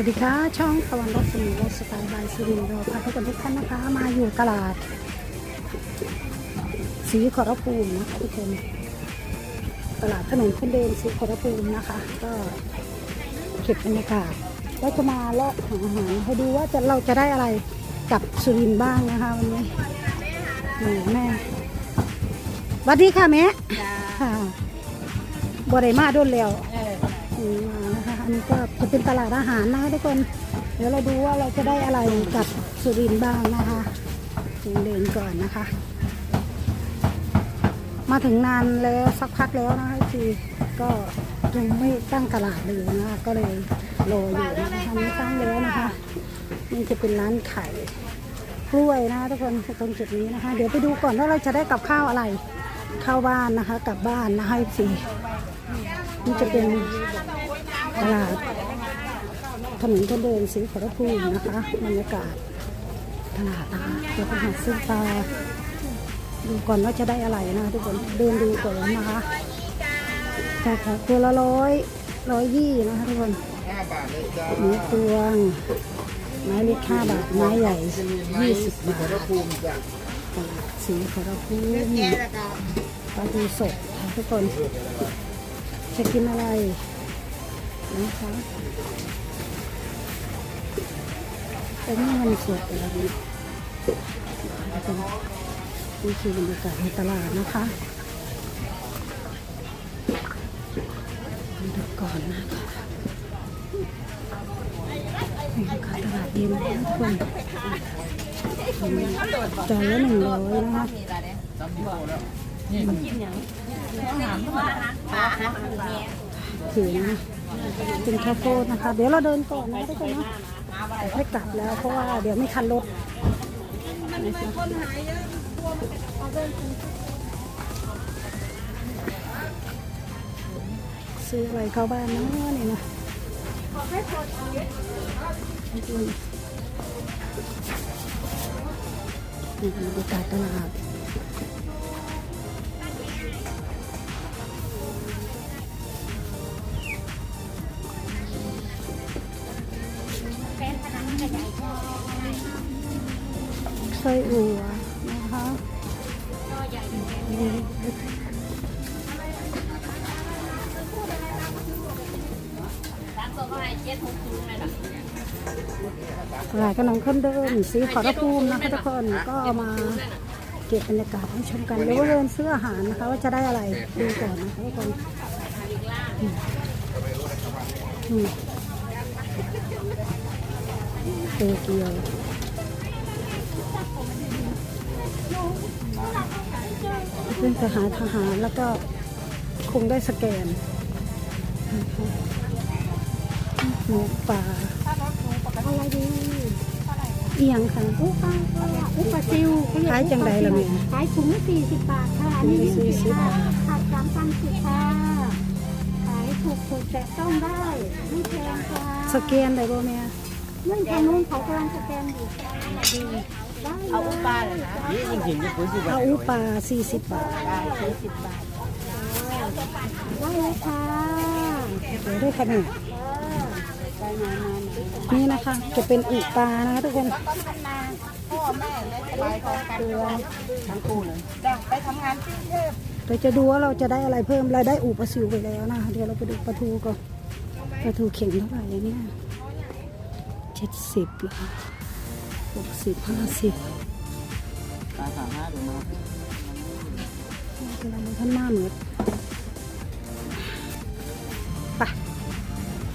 วัสดีค่ะ ช่องตะวันรถสีรถสไตล์บายสุรินทร์เราพาทุกคนทุกท่านนะคะ มาอยู่ตลาดสีขอรภูมินะคะทุกคนตลาดถนนคนเดินสีขอรภูมินะคะ ก็เก็บบรรยากาศแล้วจะมาเลาะหาอาหารให้ดูว่าจะเราจะได้อะไรกับสุรินทร์บ้างนะคะวันนี้นี่แม่สวัสดีค่ะแม่ค่ะบริมาโดนแล้วนี่มานะคะ อันนี้ก็จะเป็นตลาดอาหารนะคะทุกคน เดี๋ยวเราดูว่าเราจะได้อะไรกับสุรินทร์บ้างนะคะเดินก่อนนะคะ มาถึงนานแล้วสักพักแล้วนะคะคือก็ยังไม่ตั้งตลาดเลยนะคะก็เลยรออยู่นะคะไม่ตั้งแล้วนะคะนี่จะเป็นร้านขายกล้วยนะคะทุกคนตรงจุดนี้นะคะ เดี๋ยวไปดูก่อนว่าเราจะได้กับข้าวอะไรเข้าบ้านนะคะกลับบ้านนะคะสีนี่จะเป็น ตลาดถนนคนเดินสีขอรภูมินะคะบรรยากาศตลาดนะคะเดี๋ยวไปหาซื้อปลาดูก่อนว่าจะได้อะไรนะทุกคนเดินดูก่อนนะคะแต่ค่ะตัวละร้อยร้อยยี่นะคะทุกคนห้าบาทเนื้อตวงไม้เล็กห้าบาทไม้ใหญ่ยี่สิบบาขอทรภูมิจ้ะตลาดสีขอรภูมิปลาทูสดค่ะทุกคนจะกินอะไร นะคะแต่นี่มันสวยแล้วนะนี่คือบรรยากาศในตลาดนะคะดูก่อนนะคะนี่ค่ะตลาดดีมนกทุกคนจานละหนึ่งร้อยนะคะนี่กินอย่างอาหารปลาอาหารเขียนนะ เป็นข้าวโพดนะคะ เดี๋ยวเราเดินก่อนนะทุกคนนะแต่ให้กลับแล้วเพราะว่าเดี๋ยวไม่ทันรถซื้ออะไรเข้าบ้านเนาะนี่นะบรรยากาศตลาด ไส้อั่วนะคะตลาดขนมข้นเดิมสีขอรภูมินะคะทุกคนก็เอามาเก็บบรรยากาศให้ชมกันเดี๋ยวเดินซื้ออาหารนะคะว่าจะได้อะไรดูก่อนนะคะทุกคนอืมอืมโตเกียว เพื่อนทหารทหารแล้วก็คงได้สแกนนะคะหมูป่าอะไรดีเอียงค่ะอุปลาอุปลาซิวเขเรีกขายจังใดล่ะแม่ขายถุงละสี่สิบบาทค่ะอันนี้ถุงละยี่สิบ40ค่ะบาทผัดสามพันสิบค่ะขายถูกถูกแต่ต้องได้ไม่แพงค่ะสแกนได้บ่แม่เรื่องทางนู้นเขากำลังสแกนอยู่ได้ เอาอุปาเลยนะนี่จริงๆนี่คุณสิเอาอูปลา40บาทสี่สิบบาทได้เลยค่ะเดี๋ยวได้ขนาดไปมามามานี่นะคะจะเป็นอูปลานะคะทุกคนพ่อแม่และไปของกันทั้งคู่เลยไปทำงานที่กรุงเทพเราจะดูว่าเราจะได้อะไรเพิ่มเราได้อูปลาซิวไปแล้วนะคะเดี๋ยวเราไปดูปลาทูก่อนปลาทูเข่งเท่าไหร่เนี่ยเจ็ดสิบหรอ หกสิบห้าสิบตาสามห้าดูมากำลังท่านหน้าเหมือนไป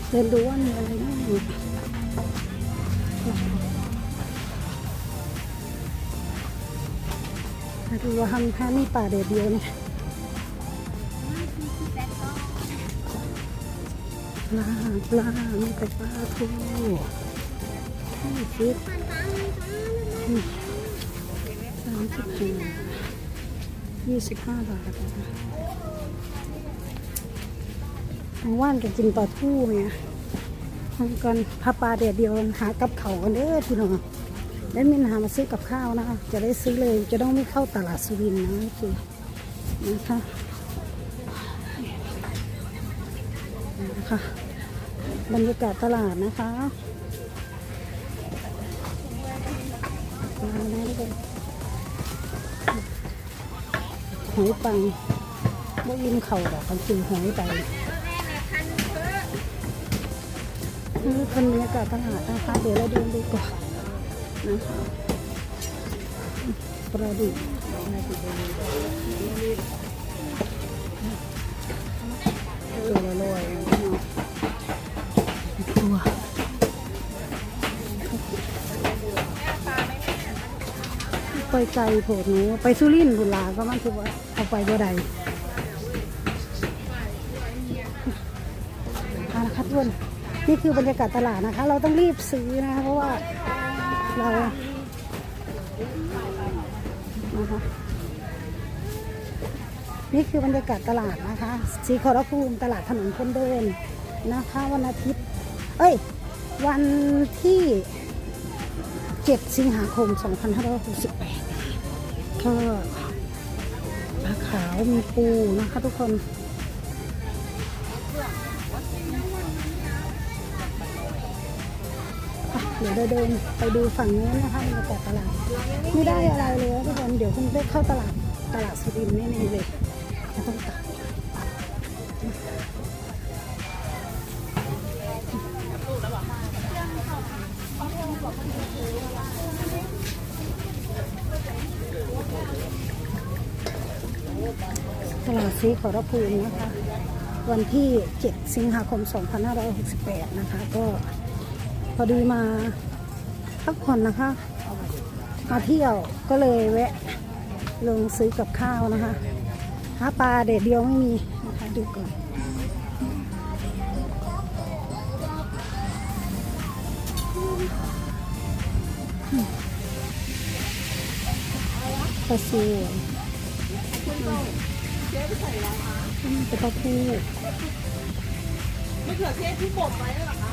เดินดูว่ามีอะไรบ้างมาดูว่าทำท่านี่ป่าเดียวเดียวเนี่ยปลาปลาไม่แต่ปลาทูยี่สิบอืม สามสิบห้ายี่สิบห้าบาทนะคะทางว่านจะกินปลาทูเนี่ยทำกันพาปลาเดียวเดียวหากับเขากันเด้อพี่น้องแล้วมินหามาซื้อกับข้าวนะคะ จะได้ซื้อเลยจะต้องไม่เข้าตลาดสุรินทร์นะคือนะคะนะคะบรรยากาศตลาดนะคะ มาได้เลยหอยปังบ่ยิ้มเข่าดอกกันคือหอยไปนี่เป็นบรรยากาศตลาดนะคะเดี๋ยวเราเดินดูก่อนนะคะปลาดุกตัว ไปไกลโผดหนูไปสุรินทร์บุลาก็มันคือว่าเอาไปบ่ได้เอาละครับทุกคนนี่คือบรรยากาศตลาดนะคะ เราต้องรีบซื้อนะคะเพราะว่าเรานะคะนี่คือบรรยากาศตลาดนะคะสีขอรภูมิตลาดถนนคนเดินนะคะ วันอาทิตย์ เอ้ย วันที่ 7 สิงหาคม 2568 ทอดปลาขาวมีปูนะคะทุกคนเดี๋ยวเดินไปดูฝั่งนู้นนะคะบรรยากาศตลาด ไม่ได้อะไรเลยทุกคน เดี๋ยวคุณได้เข้าตลาดตลาดสุรินทร์แน่ๆเลยต้องตัด ชีขอรภูมินะคะ วันที่ 7 สิงหาคม 2568 นะคะ ก็พอดีมาพักผ่อนนะคะ มาเที่ยวก็เลยแวะลงซื้อกับข้าวนะคะ หาปลาเด็ดเดียวไม่มีนะคะดูก่อนปลาซิว อืมเป็นปลาทูมะเขือเทศที่บดไว้เหรอคะ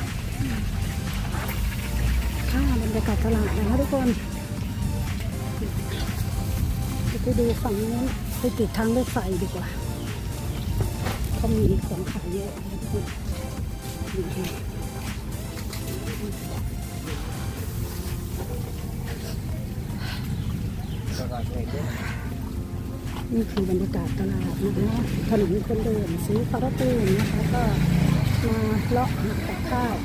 ค่ะบรรยากาศตลาดนะคะทุกคนเดี๋ยวไปดูฝั่งนู้นไปติดทางรถไฟดีกว่าเขามีของขายเยอะนี่ นี่คือบรรยากาศตลาดนะคะถนนคนเดินซื้อคาราตูนนะคะก็มาเลาะหากับข้าว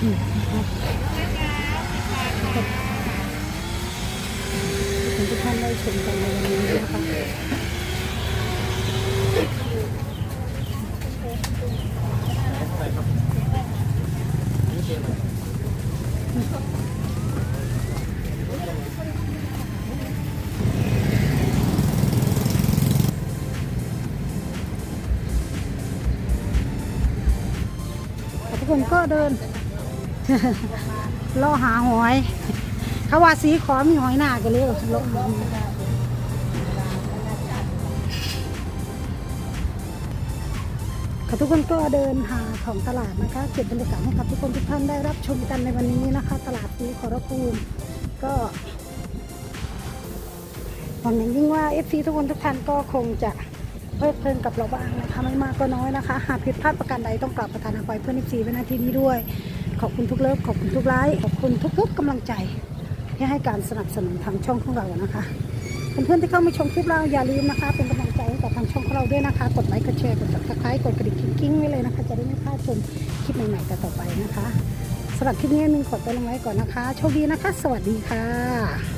อืมนะคะขอบคุณทุกท่านได้ชมกันในวันนี้นะคะ ทุกคนก็เดินล่อหาหอย เขาว่าสีขอมีหอยหน้ากันเลยลงค่ะทุกคนก็เดินหาของตลาดนะคะ เก็บบรรยากาศให้กับทุกคนทุกท่านได้รับชมกันในวันนี้นะคะ ตลาดนี้ขอรภูมิก็หวังอย่างยิ่งว่าเอฟซีทุกคนทุกท่านก็คงจะ เพลิดเพลินกับเราบ้างนะคะไม่มากก็น้อยนะคะ หากผิดพลาดประการใดต้องกลับประทานอภัยเพื่อนเอฟซีไว้ณที่นี้ด้วย ขอบคุณทุกเลิฟขอบคุณทุกไลค์ขอบคุณทุกๆกำลังใจที่ให้การสนับสนุนทางช่องของเรานะคะเพื่อนๆที่เข้ามาชมคลิปเราอย่าลืมนะคะ เป็นกำลังใจให้กับทางช่องของเราด้วยนะคะ กดไลค์กดแชร์กดซับสไครต์กดกระดิ่งกิ้งไว้เลยนะคะ จะได้ไม่พลาดชมคลิปใหม่ๆต่อไปนะคะสำหรับคลิปนี้มินขอตัวลงไว้ก่อนนะคะ โชคดีนะคะ สวัสดีค่ะ